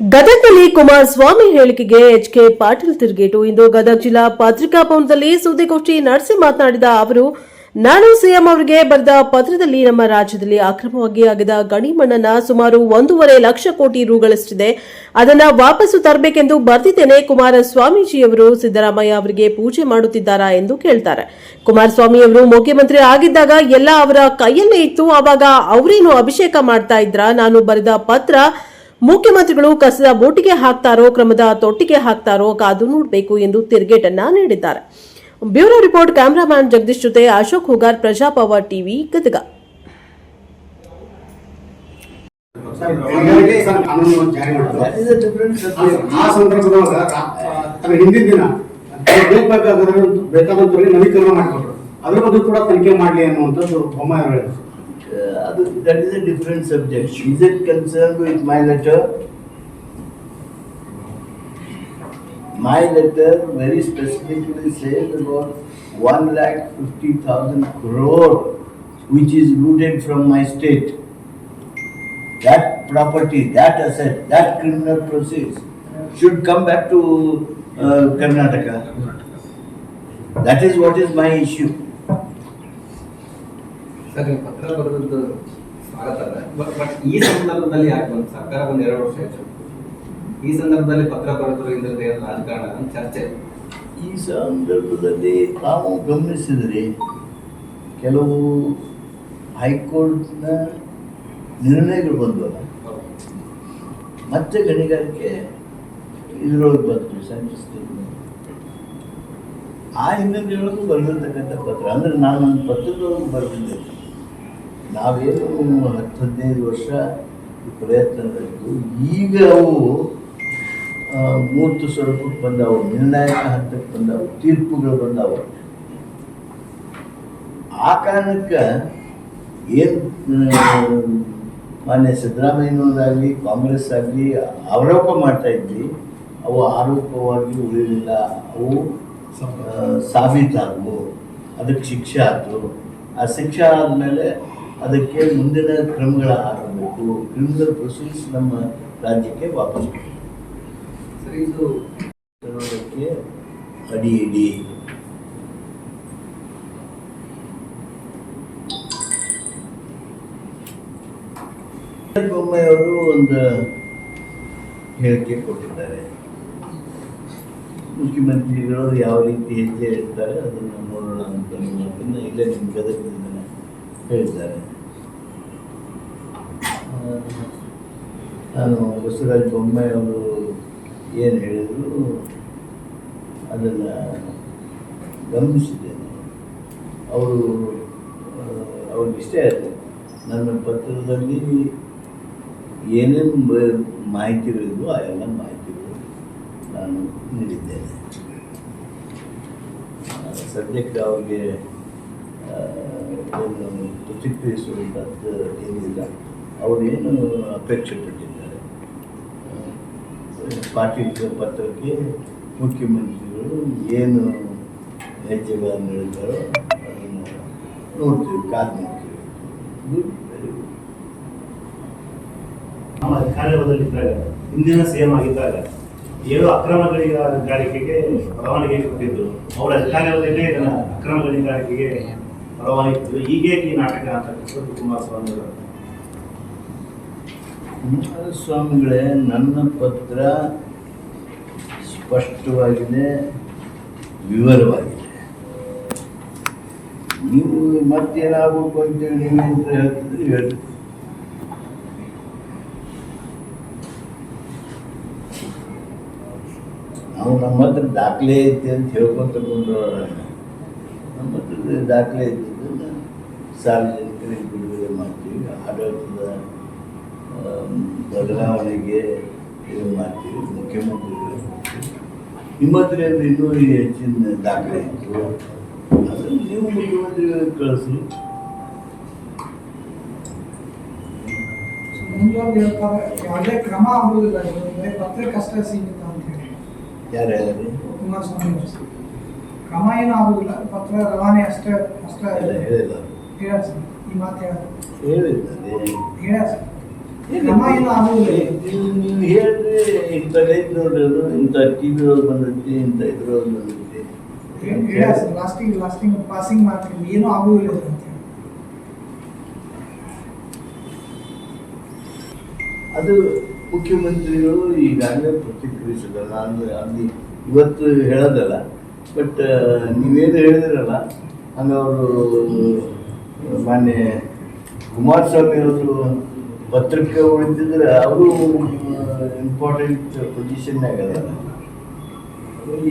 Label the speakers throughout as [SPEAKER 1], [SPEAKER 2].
[SPEAKER 1] ಗದಗದಲ್ಲಿ ಕುಮಾರಸ್ವಾಮಿ ಹೇಳಿಕೆಗೆ H K Patil ತಿರುಗೇಟು. ಇಂದು ಗದಗ ಜಿಲ್ಲಾ ಪತ್ರಿಕಾ ಭವನದಲ್ಲಿ ಸುದ್ದಿಗೋಷ್ಠಿ ನಡೆಸಿ ಮಾತನಾಡಿದ ಅವರು, ನಾನು ಸಿಎಂ ಅವರಿಗೆ ಬರೆದ ಪತ್ರದಲ್ಲಿ ನಮ್ಮ ರಾಜ್ಯದಲ್ಲಿ ಅಕ್ರಮವಾಗಿ ಆಗಿದ ಗಣಿ ಮಣ್ಣನ್ನ ಸುಮಾರು ಒಂದೂವರೆ ಲಕ್ಷ ಕೋಟಿ ರುಗಳಷ್ಟಿದೆ. ಅದನ್ನ ವಾಪಸ್ಸು ತರಬೇಕೆಂದು ಬರೆದಿದ್ದೇನೆ. ಕುಮಾರಸ್ವಾಮೀಜಿಯವರು ಸಿದ್ದರಾಮಯ್ಯ ಅವರಿಗೆ ಪೂಜೆ ಮಾಡುತ್ತಿದ್ದಾರಾ ಎಂದು ಕೇಳ್ತಾರೆ. ಕುಮಾರಸ್ವಾಮಿ ಅವರು ಮುಖ್ಯಮಂತ್ರಿ ಆಗಿದ್ದಾಗ ಎಲ್ಲ ಅವರ ಕೈಯಲ್ಲೇ ಇತ್ತು. ಆವಾಗ ಅವರೇನು ಅಭಿಷೇಕ ಮಾಡ್ತಾ ಇದ್ರ? ನಾನು ಬರೆದ ಪತ್ರ ಮುಖ್ಯಮಂತ್ರಿಗಳು ಕಸದ ಬೋಟಿಗೆ ಹಾಕ್ತಾರೋ ಕ್ರಮದ ತೊಟ್ಟಿಗೆ ಹಾಕ್ತಾರೋ ಕಾದು ನೋಡಬೇಕು ಎಂದು ತಿರುಗೇಟನ್ನ ನೀಡಿದ್ದಾರೆ ಬ್ಯೂರೋ ರಿಪೋರ್ಟ್ ಕ್ಯಾಮರಾಮ್ಯಾನ್ ಜಗದೀಶ್ ಜೊತೆ ಅಶೋಕ್ ಹುಗಾರ್ ಪ್ರಜಾಪವ ಟಿವಿ ಗದಗ
[SPEAKER 2] ಸರ್, ಎಲ್ಲರಿಗೆ ಸರ್ ಕಾನೂನು ಜಾರಿ ಮಾಡಿದ್ರು.
[SPEAKER 3] That is a different
[SPEAKER 2] ಆ-
[SPEAKER 3] subject.
[SPEAKER 2] ಆ ಸಂದರ್ಭದೊಳಗ ರಾ- ಅದ್ರ ಹಿಂದಿನ ದಿನ ಬೇಕಾದ ನವೀಕರಣ ಮಾಡಿಕೊಟ್ರು ಅದ್ರ ಬಗ್ಗೆ ಕೂಡ ತನಿಖೆ ಮಾಡಲಿ ಅನ್ನುವಂಥದ್ದು ಬೊಮ್ಮಾಯಿ ಹೇಳಿದ್ರು
[SPEAKER 3] that is a different subject. Is it concerned with my letter? My letter very specifically says about one lakh fifty thousand crore, which is looted from my state. That property, that asset, that criminal proceeds should come back to uh, Karnataka. That is what is my issue.
[SPEAKER 4] Sir ನೀವು ಪತ್ರ ಬರೆದದ್ದು ಸ್ವಾಗತ but ಈ ಸಂದರ್ಭದಲ್ಲಿ ಯಾಕೆ ಬಂತು ಸರ್ಕಾರ ಒಂದು ಎರಡು ವರ್ಷ ಹೆಚ್ಚು? ಈ ಸಂದರ್ಭದಲ್ಲಿ ಪತ್ರ ಬರೆದ್ರು ಇದ್ರದ್ದು ಏನು ರಾಜಕಾರಣ ಅಂತ ಚರ್ಚೆ.
[SPEAKER 3] ಈ ಸಂದರ್ಭದಲ್ಲಿ ತಾವು ಗಮನಿಸಿದರೆ ಕೆಲವು ಹೈಕೋರ್ಟ್ನ ನಿರ್ಣಯಗಳು ಬಂದವಲ್ಲ ಮತ್ತೆ ಗಣಿಗಾರಿಕೆ ಇದರೊಳಗೆ ಬಂತು ಸಂಚಿಸ್ತೀನಿ ಆ ಹಿನ್ನೆಲೆಯೊಳಗೂ ಬರೆದಿರ್ತಕ್ಕಂಥ ಪತ್ರ, ಅಂದರೆ ನಾನು ಒಂದು ಪತ್ರದೊಳಗೆ ಬರೆದಿದ್ದೆ ನಾವೇನು ಹತ್ತು ಹದಿನೈದು ವರ್ಷ ಈ ಪ್ರಯತ್ನ ನಡೆದು ಈಗ ಅವು ಮೂರ್ತು ಸ್ವರೂಪಕ್ಕೆ ಬಂದವು, ನಿರ್ಣಾಯಕ ಹಂತಕ್ಕೆ ಬಂದವು, ತೀರ್ಪುಗಳು ಬಂದವು. ಆ ಕಾರಣಕ್ಕೆ ಏನು, ಮಾನ್ಯ ಸಿದ್ದರಾಮಯ್ಯನವರಾಗಲಿ, ಕಾಂಗ್ರೆಸ್ ಆಗಲಿ, ಆರೋಪ ಮಾಡ್ತಾ ಇದ್ವಿ. ಅವು ಆರೋಪವಾಗಿ ಉಳಿಯಲಿಲ್ಲ ಅವು ಸಾಬೀತಾದವು. ಅದಕ್ಕೆ ಶಿಕ್ಷೆ ಆಯಿತು ಆ ಶಿಕ್ಷೆ ಆದಮೇಲೆ ಅದಕ್ಕೆ ಮುಂದಿನ ಕ್ರಮಗಳ ಆಗಬೇಕು ಕ್ರಿಮಿನಲ್ ಪ್ರೊಸೀಸ್ ನಮ್ಮ ರಾಜ್ಯಕ್ಕೆ ವಾಪಸ್.
[SPEAKER 4] ಸರ್ ಇದು
[SPEAKER 3] ಅಡಿ ಇಡಿ ಬೊಮ್ಮೆಯವರು ಒಂದು ಹೇಳಿಕೆ ಕೊಟ್ಟಿದ್ದಾರೆ. ಮುಖ್ಯಮಂತ್ರಿಗಳು ಯಾವ ರೀತಿ ಹೆಜ್ಜೆ ಇಡ್ತಾರೆ ಅದನ್ನು ನೋಡೋಣ ಅಂತ ಇಲ್ಲೇ ನಿಮ್ಮ ಗದಗದಿಂದ ಹೇಳಿದ್ದಾರೆ. ನಾನು ಬಸವರಾಜ ಬೊಮ್ಮಾಯಿ ಅವರು ಏನು ಹೇಳಿದ್ರು ಅದನ್ನು ಗಮನಿಸಿದ್ದೇನೆ. ಅವರು ಅವ್ರಿಗಿಷ್ಟೇ ಆಯಿತು. ನನ್ನ ಪತ್ರದಲ್ಲಿ ಏನೇನು ಮಾಹಿತಿಗಳಿದ್ವು ಆ ಎಲ್ಲ ಮಾಹಿತಿಗಳು ನಾನು ನೀಡಿದ್ದೇನೆ. ಸದ್ಯಕ್ಕೆ ಅವ್ರಿಗೆ ಪ್ರತಿಕ್ರಿಯಿಸುವಂಥದ್ದು ಏನಿಲ್ಲ. ಅವರೇನು ಅಪೇಕ್ಷೆ ಪಟ್ಟಿದ್ದಾರೆ ಪಾರ್ಟಿ ಪತ್ರಕ್ಕೆ ಮುಖ್ಯಮಂತ್ರಿಗಳು ಏನು ಹೆಜ್ಜೆಗಳನ್ನು ಹೇಳಿದ್ದಾರೋ ಅದನ್ನು ನೋಡ್ತೀವಿ, ಕಾದು ನೋಡ್ತೀವಿ.
[SPEAKER 5] ನಮ್ಮ ಅಧಿಕಾರದಲ್ಲಿದ್ದಾಗ ಹಿಂದಿನ ಸಿಎಂ ಆಗಿದ್ದಾಗ, ಏಳು ಅಕ್ರಮ ಗಾಳಿಕೆಗೆ ಪರವಾನಗಿ ಕೊಟ್ಟಿದ್ದರು ಅವರ ಅಧಿಕಾರದಲ್ಲೇ ಇದನ್ನ ಅಕ್ರಮ ಗಣಿಗಾರಿಕೆಗೆ ಪರವಾನಗಿ ಹೀಗೆ ಈ ನಾಟಕ ಅಂತಕ್ಕಂಥದ್ದು ಕುಮಾರಸ್ವಾಮಿ ಅವರು
[SPEAKER 3] ಸ್ವಾಮಿಗಳೇ ನನ್ನ ಪತ್ರ ಸ್ಪಷ್ಟವಾಗಿದೆ ವಿವರವಾಗಿದೆ. ನೀವು ಮತ್ತೇನಾಗಬೇಕು ಅಂತೇಳಿ ಅಂತ ಹೇಳ್ತಿದ್ರೆ ಹೇಳಿ. ನಾವು ನಮ್ಮ ಹತ್ರ ದಾಖಲೆ ಐತೆ ಅಂತ ಹೇಳ್ಕೊಂತ ಕೊಂಡ್ರೋಣ ನಮ್ಮ ಹತ್ರ ದಾಖಲೆ ಐತೆ ಸಾರ್ವಜನಿಕರಿಗೆ ಬದಲಾವಣೆಗೆ ಇದು ಮಾಡ್ತೀವಿ. ಮುಖ್ಯಮಂತ್ರಿಗಳು ನಿಮ್ಮ ಹತ್ರ ಏನ್ರಿ ಇನ್ನೂ ಈ ಹೆಚ್ಚಿನ ದಾಖಲೆ ಇತ್ತು. ಅದನ್ನು ನೀವು ಮುಖ್ಯಮಂತ್ರಿಗಳಿಗೆ ಕಳಿಸಿ.
[SPEAKER 6] ಮುಂಜಾನೆ ಹೇಳ್ತಾರೆ ಯಾವುದೇ ಕ್ರಮ ಆಗುವುದಿಲ್ಲ ಇದು ಬರೀ ಪತ್ರಕ್ಕೆ ಅಷ್ಟೇ ಸೀಮಿತ ಅಂತ ಹೇಳಿ.
[SPEAKER 3] ಯಾರು ಹೇಳಿ
[SPEAKER 6] ಕುಮಾರಸ್ವಾಮಿ ಅವರು. ಕ್ರಮ ಏನೂ ಆಗುದಿಲ್ಲ ಪತ್ರ ರವಾನೆ ಅಷ್ಟೇ ಅಷ್ಟೇ
[SPEAKER 3] ಎಲ್ಲ ಹೇಳಿಲ್ಲ.
[SPEAKER 6] ಹೇಳ್ಯಾರ ಸರ್ ಈ ಮಾತು ಹೇಳ.
[SPEAKER 3] ಹೇಳಿದ್ದಾರೆ.
[SPEAKER 6] ಹೇಳ್ಯಾರ ಸರ್. ಕ್ರಮ ಏನು ಆಗುವುದಿಲ್ಲ
[SPEAKER 3] ನೀವು ನೀವು ಹೇಳಿದ್ರೆ ಇಂಥ ರೈತ ನೋಡ್ರಿ ಅದು ಇಂಥ ಟಿ ವಿ ಒಳಗೆ ಬಂದೈತಿ ಇಂಥ ಇದ್ರೊಳಗೆ ಬಂದೈತಿ.
[SPEAKER 6] ಲಾಸ್ಟಿಂಗ್ ಲಾಸ್ಟಿಂಗ್ ಪಾಸಿಂಗ್ ಮಾಡ್ತೀನಿ ಏನೂ ಆಗುವುದಿಲ್ಲ ಅಂತ
[SPEAKER 3] ಅದು ಮುಖ್ಯಮಂತ್ರಿಗಳು ಈಗಾಗಲೇ ಪ್ರತಿಕ್ರಿಯಿಸಿದಲ್ಲ ಅಂದ್ರೆ ಅಲ್ಲಿ ಇವತ್ತು ಹೇಳೋದಲ್ಲ ಬಟ್ ನೀವೇನು ಹೇಳಿದಿರಲ್ಲ ಹಂಗೆ ಅವರು ಮಾನ್ಯ ಕುಮಾರಸ್ವಾಮಿ ಅವರು ಪತ್ರಕ್ಕೆ ಉಳಿದಿದ್ರೆ ಅವರು ಇಂಪಾರ್ಟೆಂಟ್ ಪೊಸಿಷನ್ನಾಗ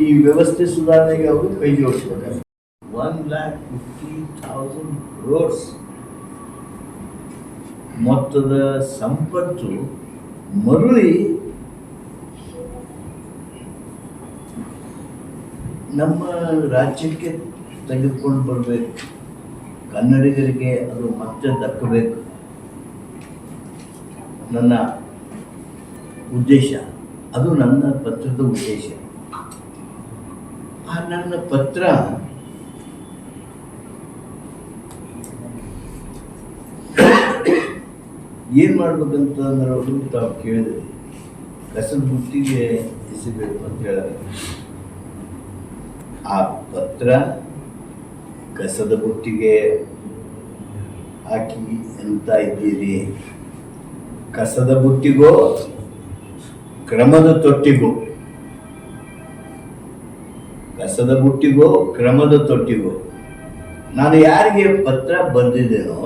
[SPEAKER 3] ಈ ವ್ಯವಸ್ಥೆ ಸುಧಾರಣೆಗೆ ಅವರು ಕೈ ಜೋಡಿಸ್ಬೇಕಾಗ್ತದೆ. One lakh fifty thousand crores ಮೊತ್ತದ ಸಂಪತ್ತು ಮರಳಿ ನಮ್ಮ ರಾಜ್ಯಕ್ಕೆ ತೆಗೆದುಕೊಂಡು ಬರಬೇಕು. ಕನ್ನಡಿಗರಿಗೆ ಅದು ಮತ್ತೆ ದಕ್ಕಬೇಕು. ನನ್ನ ಉದ್ದೇಶ. ಅದು ನನ್ನ ಪತ್ರದ ಉದ್ದೇಶ. ಆ ನನ್ನ ಪತ್ರ ಏನು ಮಾಡ್ಬೇಕಂತ ಅವರು ತಾವು ಕೇಳಿದ್ರಿ. ಕಸದ ಬುಟ್ಟಿಗೆ ಎಸಿಬೇಕು ಅಂತ ಹೇಳ ಆ ಪತ್ರ ಕಸದ ಬುಟ್ಟಿಗೆ ಹಾಕಿ ಅಂತ ಇದ್ದೀರಿ? ಕಸದ ಬುಟ್ಟಿಗೋ, ಕ್ರಮದ ತೊಟ್ಟಿಗೋ. ಕಸದ ಬುಟ್ಟಿಗೋ, ಕ್ರಮದ ತೊಟ್ಟಿಗೋ. ನಾನು ಯಾರಿಗೆ ಪತ್ರ ಬಂದಿದ್ದೇನೋ,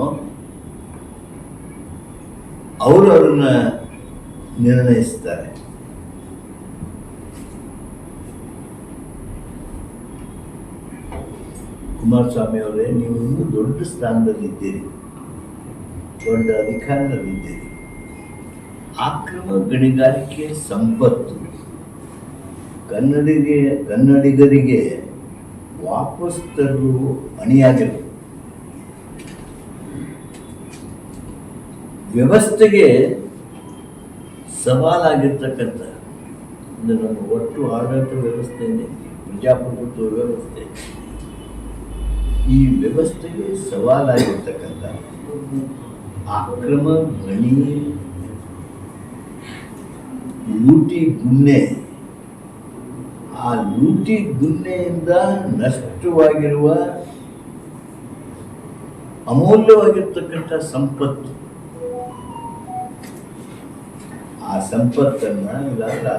[SPEAKER 3] ಅವರು ಅದನ್ನ ನಿರ್ಣಯಿಸ್ತಾರೆ. ಕುಮಾರಸ್ವಾಮಿ ಅವರೇ, ನೀವು ದೊಡ್ಡ ಸ್ಥಾನದಲ್ಲಿದ್ದೀರಿ, ದೊಡ್ಡ ಅಧಿಕಾರದಲ್ಲಿದ್ದೀರಿ. ಅಕ್ರಮ ಗಣಿಗಾರಿಕೆ ಸಂಪತ್ತು. ಕನ್ನಡಿಗೆ, ಕನ್ನಡಿಗರಿಗೆ ವಾಪಸ್ ತರಲು ಅಣಿಯಾಗಿರು ವ್ಯವಸ್ಥೆಗೆ ಸವಾಲಾಗಿರ್ತಕ್ಕಂಥ ಅಂದರೆ ನಮ್ಮ ಒಟ್ಟು ಆಡಳಿತ ವ್ಯವಸ್ಥೆ ಪ್ರಜಾಪ್ರಭುತ್ವ ವ್ಯವಸ್ಥೆ, ಈ ವ್ಯವಸ್ಥೆಗೆ ಸವಾಲಾಗಿರ್ತಕ್ಕಂಥ ಅಕ್ರಮ ಗಣಿ ಲೂಟಿ ಗುನ್ನೆ. ಆ ಲೂಟಿ ಗುನ್ನೆಯಿಂದ ನಷ್ಟವಾಗಿರುವ ಅಮೂಲ್ಯವಾಗಿರ್ತಕ್ಕಂಥ ಸಂಪತ್ತು. ಆ ಸಂಪತ್ತನ್ನು